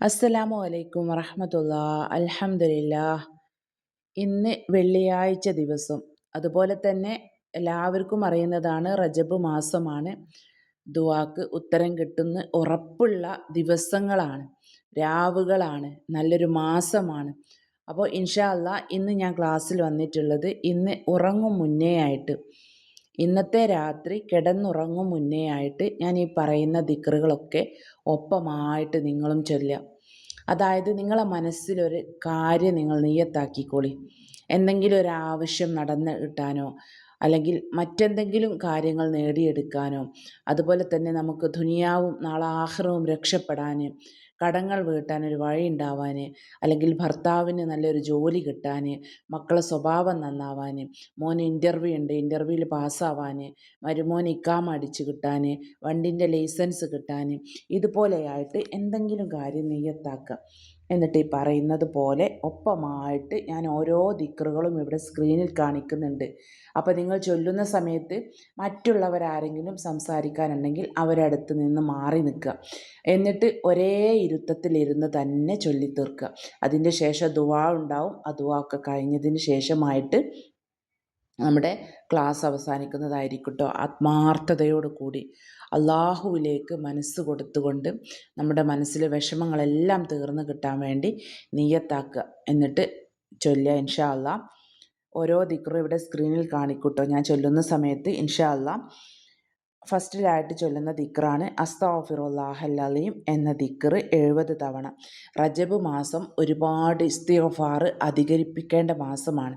അസ്സലാമു അലൈക്കും വറഹമത്തുള്ള. അലഹമില്ല ഇന്ന് വെള്ളിയാഴ്ച ദിവസം. അതുപോലെ തന്നെ എല്ലാവർക്കും അറിയുന്നതാണ് റജബ് മാസമാണ്. ദുവാക്ക് ഉത്തരം കിട്ടുന്ന ഉറപ്പുള്ള ദിവസങ്ങളാണ്. രാവുകളാണ്. നല്ലൊരു മാസമാണ്. അപ്പോൾ ഇൻഷാ അല്ല ഇന്ന് ഞാൻ ക്ലാസ്സിൽ വന്നിട്ടുള്ളത് ഇന്ന് ഉറങ്ങും മുന്നേ ആയിട്ട്. ഇന്നത്തെ രാത്രി കിടന്നുറങ്ങും മുന്നേ ആയിട്ട് ഞാൻ ഈ പറയുന്ന ദിക്റുകളൊക്കെ ഒപ്പമായിട്ട് നിങ്ങളും ചൊല്ലുക. അതായത് നിങ്ങളെ മനസ്സിലൊരു കാര്യം നിങ്ങൾ നെയ്യത്താക്കിക്കോളി. എന്തെങ്കിലും ഒരു ആവശ്യം നടന്ന് കിട്ടാനോ അല്ലെങ്കിൽ മറ്റെന്തെങ്കിലും കാര്യങ്ങൾ നേടിയെടുക്കാനോ അതുപോലെ തന്നെ നമുക്ക് ദുനിയാവും നാളെ ആഹ്റവും രക്ഷപ്പെടാൻ കടങ്ങൾ വീട്ടാൻ ഒരു വഴി ഉണ്ടാവാൻ അല്ലെങ്കിൽ ഭർത്താവിന് നല്ലൊരു ജോലി കിട്ടാൻ മക്കളെ സ്വഭാവം നന്നാവാൻ മോന് ഇന്റർവ്യൂ ഉണ്ട് ഇന്റർവ്യൂവിൽ പാസ്സാവാൻ മരുമോൻ ഇക്കാമ അടിച്ച് കിട്ടാൻ വണ്ടിന്റെ ലൈസൻസ് കിട്ടാൻ ഇതുപോലെയായിട്ട് എന്തെങ്കിലും കാര്യം നെയ്യത്താക്കുക എന്നിട്ട് ഈ പറയുന്നത് പോലെ ഒപ്പമായിട്ട് ഞാൻ ഓരോ ദിക്കറുകളും ഇവിടെ സ്ക്രീനിൽ കാണിക്കുന്നുണ്ട്. അപ്പോൾ നിങ്ങൾ ചൊല്ലുന്ന സമയത്ത് മറ്റുള്ളവരാരെങ്കിലും സംസാരിക്കാനുണ്ടെങ്കിൽ അവരടുത്ത് നിന്ന് മാറി നിൽക്കുക. എന്നിട്ട് ഒരേ ഇരുത്തത്തിലിരുന്ന് തന്നെ ചൊല്ലി തീർക്കുക അതിന്റെ ശേഷം ദുവാ ഉണ്ടാവും. ആ ദുവാ ഒക്കെ കഴിഞ്ഞതിന് ശേഷമായിട്ട് നമ്മുടെ ക്ലാസ് അവസാനിക്കുന്നതായിരിക്കട്ടോ. കേട്ടോ ആത്മാർത്ഥതയോട് കൂടി അള്ളാഹുവിലേക്ക് മനസ്സ് കൊടുത്തുകൊണ്ട് നമ്മുടെ മനസ്സിലെ വിഷമങ്ങളെല്ലാം തീർന്നു കിട്ടാൻ വേണ്ടി നീയത്താക്കുക എന്നിട്ട് ചൊല്ലുക. ഇൻഷാ അല്ലാ. ഓരോ ദിക്റും ഇവിടെ സ്ക്രീനിൽ കാണിക്കൂട്ടോ. ഞാൻ ചൊല്ലുന്ന സമയത്ത് ഇൻഷാ അല്ലാ. ഫസ്റ്റിലായിട്ട് ചൊല്ലുന്ന ദിക്റാണ് അസ്താഫിറുല്ലാഹല്ലീം എന്ന ദിക്റ് എഴുപത് തവണ. റജബ് മാസം ഒരുപാട് ഇസ്തിഫാറ് അധികരിപ്പിക്കേണ്ട മാസമാണ്.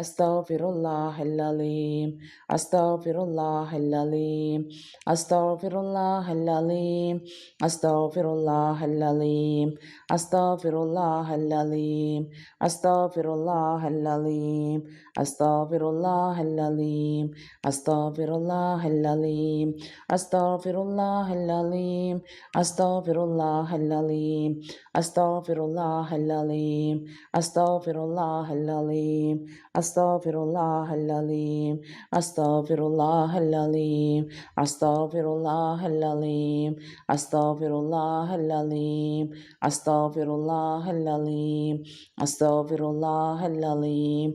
أستغفر الله العظيم أستغفر الله العظيم أستغفر الله العظيم أستغفر الله العظيم أستغفر الله العظيم أستغفر الله العظيم Astaghfirullah al-alim. Astaghfirullah al-alim. Astaghfirullah al-alim. Astaghfirullah al-alim. Astaghfirullah al-alim. Astaghfirullah al-alim. Astaghfirullah al-alim. Astaghfirullah al-alim. Astaghfirullah al-alim. Astaghfirullah al-alim. Astaghfirullah al-alim. Astaghfirullah al-alim. Astaghfirullah al-alim.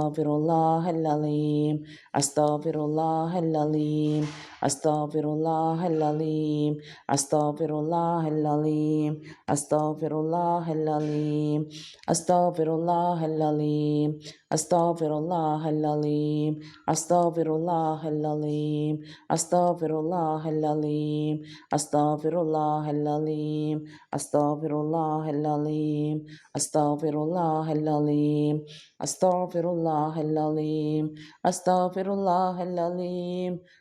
അസ്താഫിറുല്ലാഹല്ലീം അസ്താഫിറുല്ലാഹല്ലീം Astaghfirullah al-alim. Astaghfirullah al-alim. Astaghfirullah al-alim. Astaghfirullah al-alim. Astaghfirullah al-alim. Astaghfirullah al-alim. Astaghfirullah al-alim. Astaghfirullah al-alim. Astaghfirullah al-alim. Astaghfirullah al-alim. Astaghfirullah al-alim. Astaghfirullah al-alim.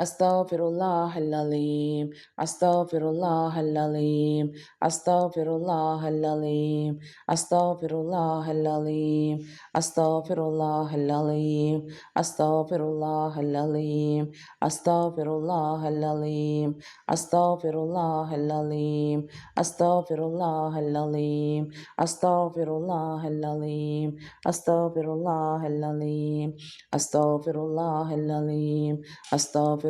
Astaghfirullah al-alim. Astaghfirullah al-alim. Astaghfirullah al-alim. Astaghfirullah al-alim. Astaghfirullah al-alim. Astaghfirullah al-alim. Astaghfirullah al-alim. Astaghfirullah al-alim. Astaghfirullah al-alim. Astaghfirullah al-alim. Astaghfirullah al-alim. Astaghfirullah al-alim. Astaghfirullah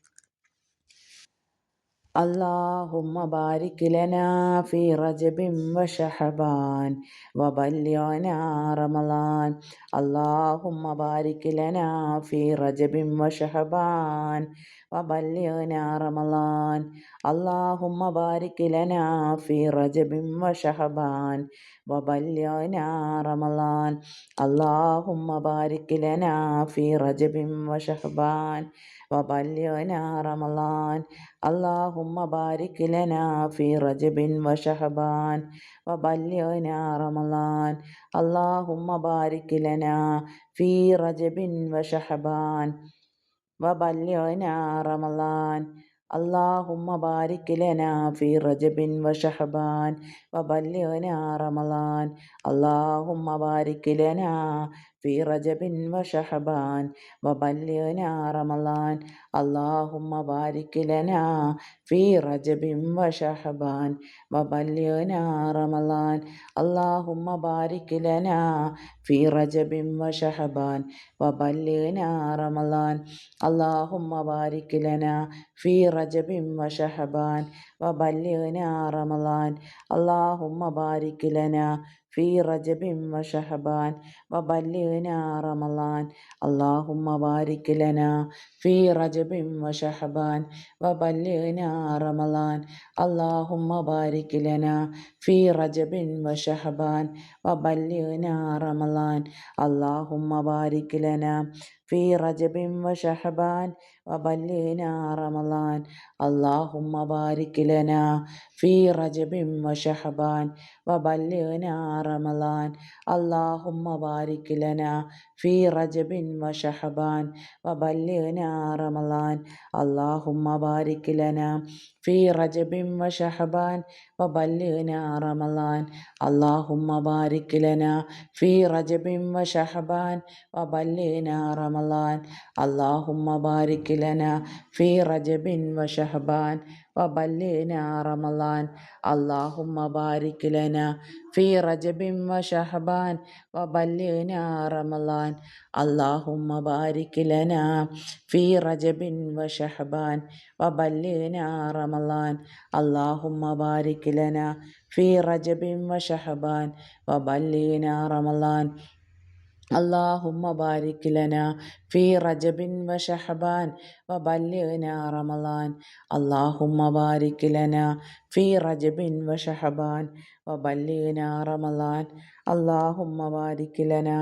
اللهم بارك لنا في رجب وشحبان وبلغنا رمضان. اللهم بارك لنا في رجب وشحبان وبلغنا رمضان. اللهم بارك لنا في رجب وشحبان وبلغنا رمضان. اللهم بارك لنا في رجب وشحبان وبلغنا رمضان. اللهم بارك لنا في رجب وشحبان وبلغنا رمضان. اللهم بارك لنا في رجب وشحبان وبلغنا رمضان اللهم بارك لنا في رجب وشحبان وبلغنا رمضان اللهم بارك لنا في رجب وشحبان وبلغنا رمضان اللهم بارك لنا في رجب وشحبان وبلغنا رمضان اللهم بارك لنا في رجب وشحبان وبلغنا رمضان اللهم بارك لنا في رجب وشحبان وبلغنا رمضان اللهم بارك لنا ഫീ റജബിം വ ഷഹബാൻ വ ബല്ലിഗ്ന റമളാൻ. അള്ളാഹുമ്മ ബാരിക് ലന ഫീ റജബിം വ ഷഹബാൻ വ ബല്ലിഗ്ന റമളാൻ. അള്ളാഹുമ്മ ബാരിക് ലന ഫീ റജബിൻ വ ഷഹബാൻ في رجب وشحبان وبلغنا رمضان. اللهم بارك لنا في رجب وشحبان وبلغنا رمضان. اللهم بارك لنا في رجب وشحبان وبلغنا رمضان. اللهم بارك لنا في رجب وشحبان وبلغنا رمضان. اللهم بارك لنا في رجب وشحبان وبلغنا رمضان. اللهم بارك لنا في رجب وشحبان وبلغنا رمضان. اللهم بارك لنا في رجب وشحبان وبلغنا رمضان. اللهم بارك لنا في رجب وشحبان وبلغنا رمضان. اللهم بارك لنا في رجب وشحبان وبلغنا رمضان. اللهم بارك لنا في رجب وشحبان وبلغنا رمضان اللهم بارك لنا في رجب وشحبان وبلغنا رمضان اللهم بارك لنا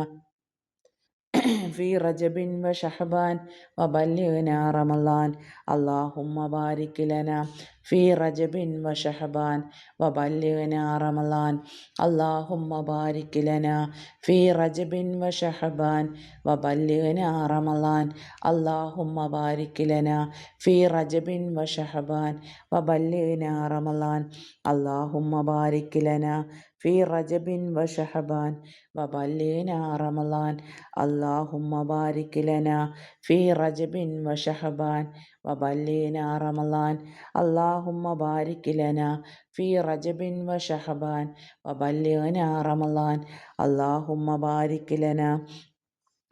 في رجب وشحبان وبلغنا رمضان. اللهم بارك لنا في رجب وشحبان وبلغنا رمضان. اللهم بارك لنا في رجب وشحبان وبلغنا رمضان. اللهم بارك لنا في رجب وشحبان وبلغنا رمضان. اللهم بارك لنا في رجب وشحبان وبلغنا رمضان. اللهم بارك لنا في رجب وشحبان وبلغنا رمضان. اللهم بارك لنا في رجب وشحبان وبلغنا رمضان. اللهم بارك لنا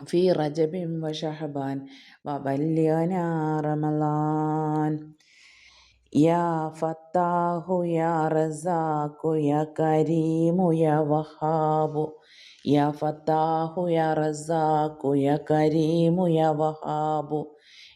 في رجب وشحبان وبلغنا رمضان. يا فتاح يا رزاق يا كريم يا وهاب يا فتاح يا رزاق يا كريم يا وهاب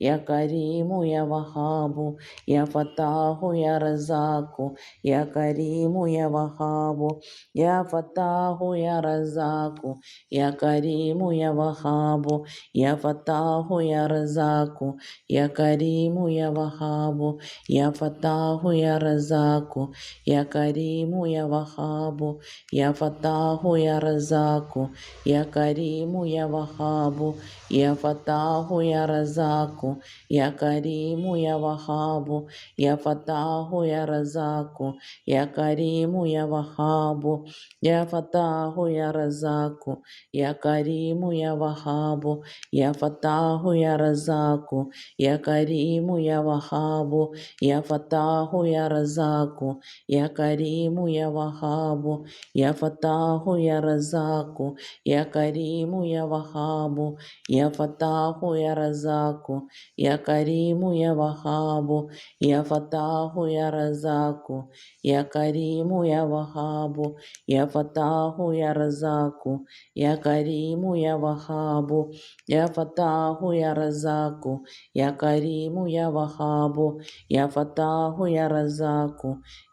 يا كريم يا وهاب يا فتاح يا رزاق يا كريم يا وهاب يا فتاح يا رزاق يا كريم يا وهاب يا فتاح يا رزاق يا كريم يا وهاب يا فتاح يا رزاق يا كريم يا وهاب يا فتاح يا رزاق يا كريم يا وهاب يا فتاح يا رزاق يا كريم يا وهاب يا فتاح يا رزاق يا كريم يا وهاب يا فتاح يا رزاق يا كريم يا وهاب يا فتاح يا رزاق يا كريم يا وهاب يا فتاح يا رزاق يا كريم يا وهاب يا فتاح يا رزاق يا كريم يا وهاب يا فتاح يا رزاق يا كريم يا وهاب يا فتاح يا رزاق يا كريم يا وهاب يا فتاح يا رزاق يا كريم يا وهاب يا فتاح يا رزاق يا كريم يا وهاب يا فتاح يا رزاق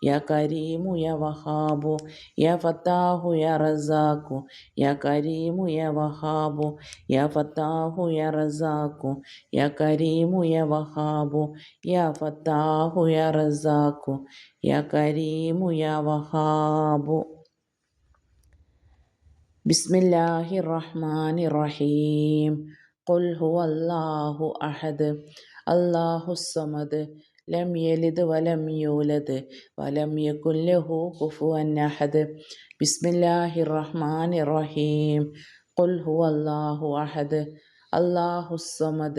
يا كريم يا وهاب يا فتاح يا رزاق يا كريم يا وهاب يا فتاح يا رزاق يا كريم يا وهاب يا فتاح يا رزاق يا كريم يا وهاب بسم الله الرحمن الرحيم قل هو الله أحد الله الصمد لم يلد ولم يولد ولم يكن له كفوا أحد بسم الله الرحمن الرحيم قل هو الله أحد الله الصمد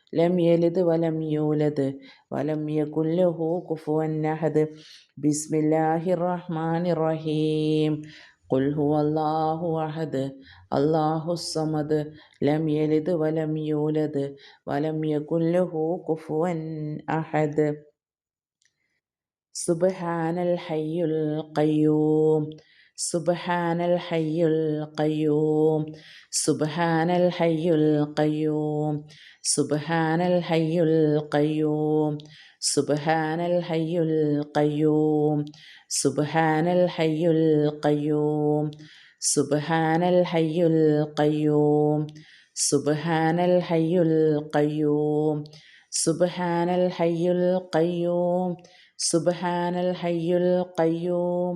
ലം യലിദ് വലം യൂലദ് വലം യകുല്ലഹു കുഫുവൻ അഹദ് ബിസ്മില്ലാഹിർ റഹ്മാനിർ റഹീം قل هو الله أحد الله الصمد لم يلد ولم يولد ولم يكن له كفوا أحد سبحان الحي القيوم സുബഹാനൽ ഹയ്യുൽ കയ്യൂം സുബഹാനൽ ഹയ്യുൽ കയ്യൂം സുബഹാനൽ ഹയ്യുൽ കയ്യൂം സുബഹാനൽ ഹയ്യുൽ കയ്യൂം സുബഹാനൽ ഹയ്യുൽ കയ്യൂം സുബഹാനൽ ഹയ്യുൽ കയ്യൂം സുബഹാനൽ ഹയ്യുൽ കയ്യൂം സുബഹാനൽ ഹയ്യുൽ കയ്യൂം സുബഹാനൽ ഹയ്യുൽ കയ്യൂം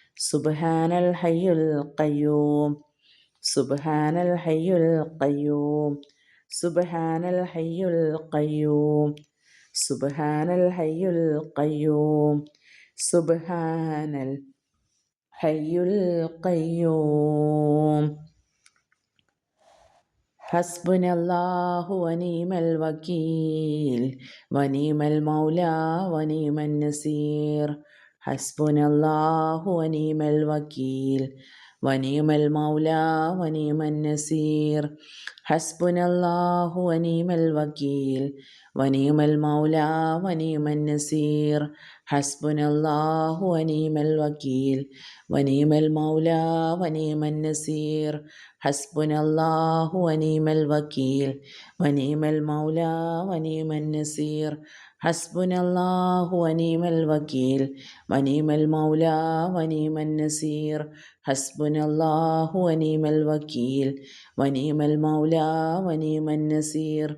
سبحان الحي القيوم. سبحان الحي القيوم. سبحان الحي القيوم. سبحان الحي القيوم. سبحان الحي القيوم. حسبنا الله ونعم الوكيل. ونعم المولى ونعم النصير. حسبنا الله ونعم الوكيل ونعم المولى ونعم النصير. حسبنا الله ونعم الوكيل ونعم المولى ونعم النصير. حسبنا الله ونعم الوكيل ونعم المولى ونعم النصير. حسبنا الله ونعم الوكيل ونعم المولى ونعم النصير. ഹസ്ബുനല്ലാഹു വനീമൽ വക്കീൽ വനീമൽ മൗല വനീമൻ നസീർ. ഹസ്ബുനല്ലാഹു വനീമൽ വക്കീൽ വനീമൽ മൗല വനീമൻ നസീർ.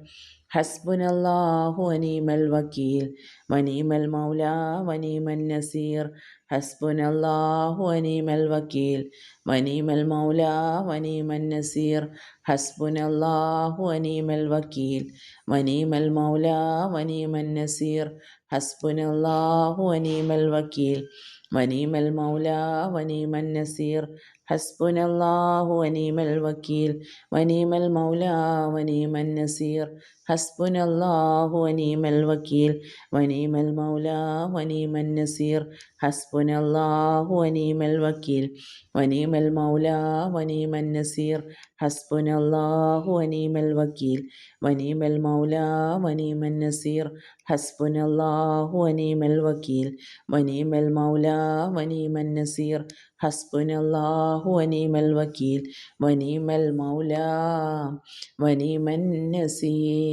ഹസ്ബുനല്ലാഹു വനീമൽ വക്കീൽ വനീമൽ മൗല വനീമൻ നസീർ. ഹസ്ബുൻ അള്ളാഹു അനീമൽ വക്കീൽ വനീമൽ മൗല വനീമൻ നസീർ ഹസ്ബുൻ അള്ളാഹു അനീമൽ വക്കീൽ വനീമൽ മൗല വനീമൻ നസീർ ഹസ്ബുൻ അള്ളാഹു അനീമൽ വക്കീൽ ونيم المولى ونيم നസീർ ഹസ്ബുൻ الله ونيم الوكيل ونيم المولى ونيم നസീർ ഹസ്ബുൻ അള്ളാഹു വനീമൽ വക്കീൽ വനീമൽ മൗല വനീമൻ നസീർ. ഹസ്ബുൻ അള്ളാഹു വനീമൽ വക്കീൽ വനീമൽ മൗല വനീമൻ നസീർ. ഹസ്ബുൻ അള്ളാഹു വനീമൽ വക്കീൽ വനീമൽ മൗല വനീമൻ നസീർ. ഹസ്ബുൻ അള്ളാഹു വനീമൽ വക്കീൽ വനീമൽ മൗല വനീമൻ നസീർ. ഹസ്ബുൻ അള്ളാഹു വനീമൽ വക്കീൽ വനീമൽ മൗലാ വനീമൻ നസീർ.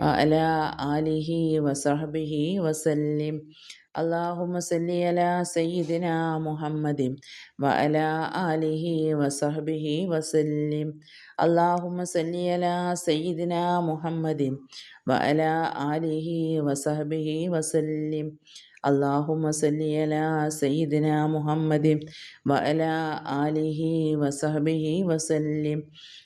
وعلى آله وصحبه وسلم اللهم صل على سيدنا محمد وعلى آله وصحبه وسلم اللهم صل على سيدنا محمد وعلى آله وصحبه وسلم اللهم صل على سيدنا محمد وعلى آله وصحبه وسلم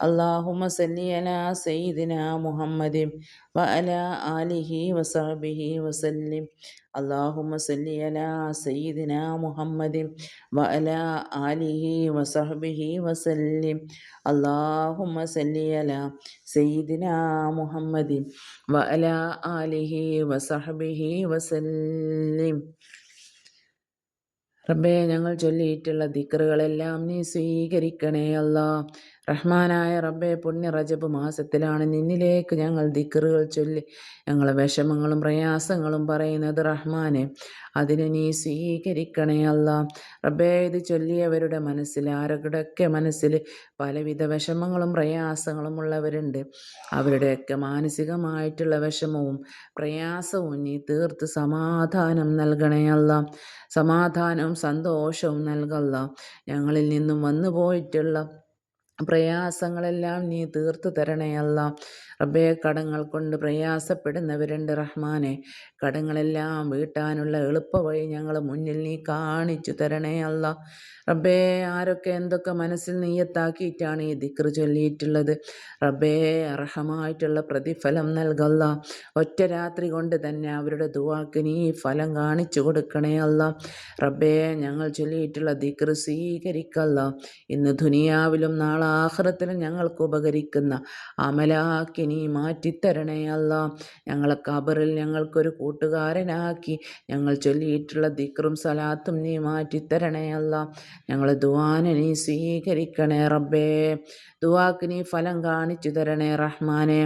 اللهم صل على سيدنا محمد وعلى آله وصحبه وسلم اللهم صل على سيدنا محمد وعلى آله وصحبه وسلم اللهم صل على سيدنا محمد وعلى آله وصحبه وسلم റബ്ബേ ഞങ്ങൾ ചൊല്ലിയിട്ടുള്ള ദിക്കറുകളെല്ലാം നീ സ്വീകരിക്കണേ അല്ല റഹ്മാനായ റബ്ബെ പുണ്യ റജബ് മാസത്തിലാണ് നിന്നിലേക്ക് ഞങ്ങൾ ദിക്കറുകൾ ചൊല്ലി. ഞങ്ങളെ വിഷമങ്ങളും പ്രയാസങ്ങളും പറയുന്നത് റഹ്മാനെ. അതിനെ നീ സ്വീകരിക്കണേ അല്ല. റബ്ബേ ഇത് ചൊല്ലിയവരുടെ മനസ്സിൽ ആരുടെയൊക്കെ മനസ്സിൽ പലവിധ വിഷമങ്ങളും പ്രയാസങ്ങളും ഉള്ളവരുണ്ട്. അവരുടെയൊക്കെ മാനസികമായിട്ടുള്ള വിഷമവും പ്രയാസവും നീ തീർത്ത് സമാധാനം നൽകണേ അല്ല. സമാധാനവും സന്തോഷവും നൽകല്ല ഞങ്ങളിൽ നിന്നും വന്നു പോയിട്ടുള്ള പ്രയാസങ്ങളെല്ലാം നീ തീർത്തു തരണേ അല്ല റബ്ബേ കടങ്ങൾ കൊണ്ട് പ്രയാസപ്പെടുന്നവരുണ്ട് റഹ്മാനെ. കടങ്ങളെല്ലാം വീട്ടാനുള്ള എളുപ്പവഴി ഞങ്ങൾ മുന്നിൽ നീ കാണിച്ചു തരണേ അല്ല. റബ്ബേ ആരൊക്കെ എന്തൊക്കെ മനസ്സിൽ നീയത്താക്കിയിട്ടാണ് ഈ ദിക്ർ ചൊല്ലിയിട്ടുള്ളത്? റബ്ബേ അർഹമായിട്ടുള്ള പ്രതിഫലം നൽകല്ല. ഒറ്റ രാത്രി കൊണ്ട് തന്നെ അവരുടെ ദുവാക്ക് നീ ഫലം കാണിച്ചു കൊടുക്കണേ അല്ല. റബ്ബേ ഞങ്ങൾ ചൊല്ലിയിട്ടുള്ള ദിക്ർ സ്വീകരിക്കല്ല. ഇന്ന് ദുനിയാവിലും നാളെ ആഹ്റത്തിലും ഞങ്ങൾക്ക് ഉപകരിക്കുന്ന അമലാക്കി നീ മാറ്റിത്തരണേ അല്ല. ഞങ്ങളെ കബറിൽ ഞങ്ങൾക്കൊരു കൂട്ടുകാരനാക്കി. ഞങ്ങൾ ചൊല്ലിയിട്ടുള്ള ദിക്റും സലാത്തും നീ മാറ്റിത്തരണേ അല്ല. ഞങ്ങളെ ദുവാന നീ സ്വീകരിക്കണേ റബ്ബേ. ദുവാക്ക് നീ ഫലം കാണിച്ചു തരണേ റഹ്മാനെ.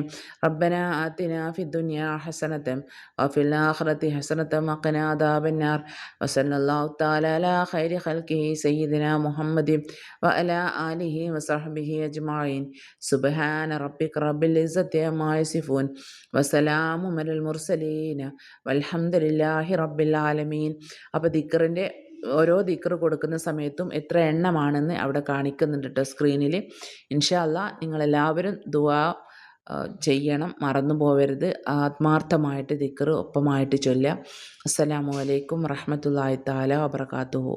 റബ്ബന ആത്തിന ഫി ദുനിയ ഹസനത്തം വഫിൽ ആഖിറതി ഹസനത്തം വഖിന അദാബന്നാർ. വസല്ലല്ലാഹു തആല അലാ ഖൈരി ഖൽഖിഹി സയ്യിദിന മുഹമ്മദി വഅലാ ആലിഹി വസഹ്ബിഹി അജ്മഈൻ. സുബ്ഹാന റബ്ബിക റബ്ബിൽ ഇസ്സത്തി അമ്മാ സിഫൂൻ വസലാമു മുർസലീന വൽഹംദുലില്ലാഹി റബ്ബിൽ ആലമീൻ. അപ്പോൾ ദിക്കറിന്റെ ഓരോ ദിക്കർ കൊടുക്കുന്ന സമയത്തും എത്ര എണ്ണമാണെന്ന് അവിടെ കാണിക്കുന്നുണ്ട് കേട്ടോ സ്ക്രീനിൽ ഇൻഷാ അല്ലാ നിങ്ങളെല്ലാവരും ദുവാ ചെയ്യണം. മറന്നു പോവരുത്. ആത്മാർത്ഥമായിട്ട് ദിക്കർ ഒപ്പമായിട്ട് ചൊല്ലുക. അസ്സലാമു അലൈക്കും റഹ്മത്തുള്ളാഹി തആല വബറകാതുഹു.